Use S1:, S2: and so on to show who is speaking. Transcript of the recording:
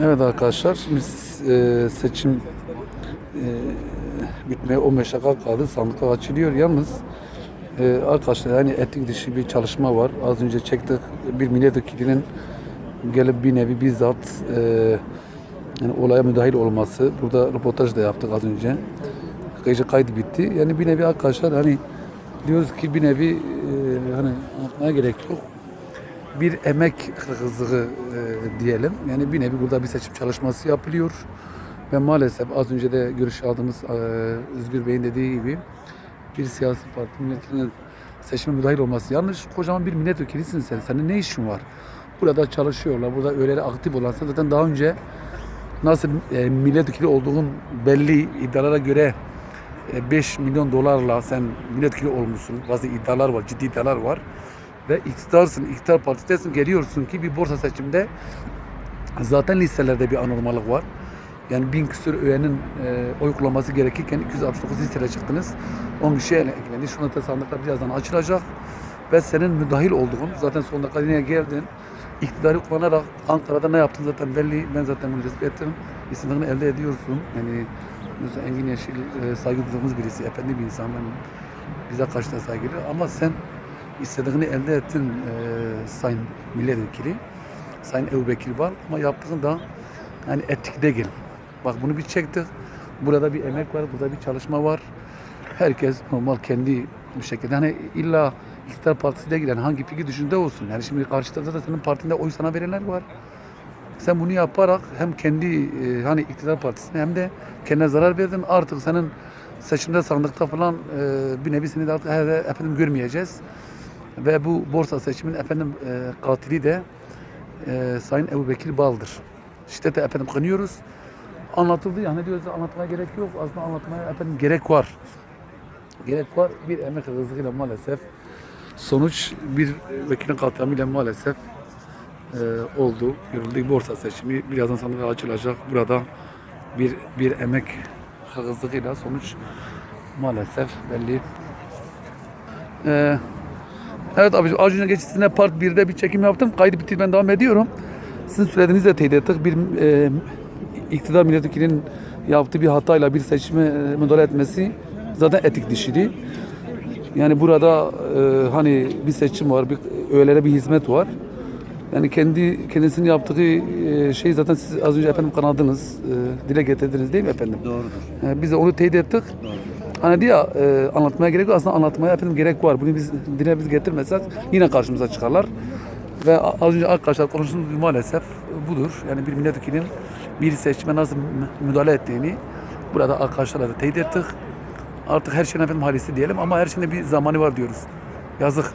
S1: Evet arkadaşlar, biz e, seçim e, bitmeye 15 dakika kaldı. Sandıklar açılıyor. Yalnız e, arkadaşlar yani etik dışı bir çalışma var. Az önce çektik. Bir milletvekilinin gelip bir nevi bizzat e, yani olaya müdahil olması. Burada röportaj da yaptık az önce. Gece kaydı bitti. Yani bir nevi arkadaşlar hani diyoruz ki bir nevi e, hani anlatmaya gerek yok bir emek hırsızlığı e, diyelim. Yani bir nevi burada bir seçim çalışması yapılıyor. Ve maalesef az önce de görüş aldığımız e, Özgür Bey'in dediği gibi bir siyasi parti milletvekilinin seçime müdahil olması yanlış. Kocaman bir milletvekilisin sen. Senin ne işin var? Burada çalışıyorlar. Burada öyle aktif olan sen zaten daha önce nasıl e, milletvekili olduğun belli iddialara göre e, 5 milyon dolarla sen milletvekili olmuşsun. Bazı iddialar var, ciddi iddialar var ve iktidarsın, iktidar partidesin, geliyorsun ki bir borsa seçimde zaten listelerde bir anormallık var. Yani bin küsur üyenin e, oy kullanması gerekirken 269 listeye çıktınız. 10 kişi eklendi. Şu anda sandıklar birazdan açılacak. Ve senin müdahil olduğun, zaten son dakika geldin. İktidarı kullanarak Ankara'da ne yaptın zaten belli. Ben zaten bunu tespit ettim. İstediğini elde ediyorsun. Yani mesela Engin Yeşil e, saygı duyduğumuz birisi, efendi bir insan. Ben, bize karşı da saygılı. Ama sen istediğini elde ettin e, Sayın Milletvekili. Sayın Ebu Bekir var ama yaptığın da yani etik değil. Bak bunu bir çektik. Burada bir emek var, burada bir çalışma var. Herkes normal kendi bir şekilde hani illa iktidar partisi de giden hangi fikir düşünde olsun. Yani şimdi karşıda da senin partinde oy sana verenler var. Sen bunu yaparak hem kendi e, hani iktidar partisine hem de kendine zarar verdin. Artık senin seçimde sandıkta falan e, bir nevi seni de artık efendim görmeyeceğiz. Ve bu borsa seçimin efendim e, katili de e, Sayın Ebu Bekir Bal'dır. Şiddete efendim kınıyoruz. Anlatıldı yani diyoruz anlatmaya gerek yok. Aslında anlatmaya efendim gerek var. Gerek var. Bir emek hırsızlığıyla maalesef sonuç bir vekilin katliamıyla maalesef e, oldu. Görüldü borsa seçimi. Birazdan sandık açılacak. Burada bir bir emek hırsızlığıyla sonuç maalesef belli. E, Evet abi az önce geçtiğinde part 1'de bir çekim yaptım. Kaydı bitti ben devam ediyorum. Sizin söylediğinizi de teyit ettik. Bir e, iktidar milletvekilinin yaptığı bir hatayla bir seçime e, müdahale etmesi zaten etik dişiydi. Yani burada e, hani bir seçim var, bir öğelere bir hizmet var. Yani kendi kendisinin yaptığı e, şey zaten siz az önce efendim kanadınız, e, dile getirdiniz değil mi efendim?
S2: Doğrudur.
S1: E, biz de onu teyit ettik. Hani ya, e, anlatmaya gerek yok. Aslında anlatmaya efendim gerek var. Bunu biz dile biz getirmesek yine karşımıza çıkarlar. Ve az önce arkadaşlar konuştuğumuz maalesef budur. Yani bir milletvekilinin bir seçime nasıl mü- müdahale ettiğini burada arkadaşlarla da teyit ettik. Artık her şeyin efendim halisi diyelim ama her şeyin bir zamanı var diyoruz. Yazık.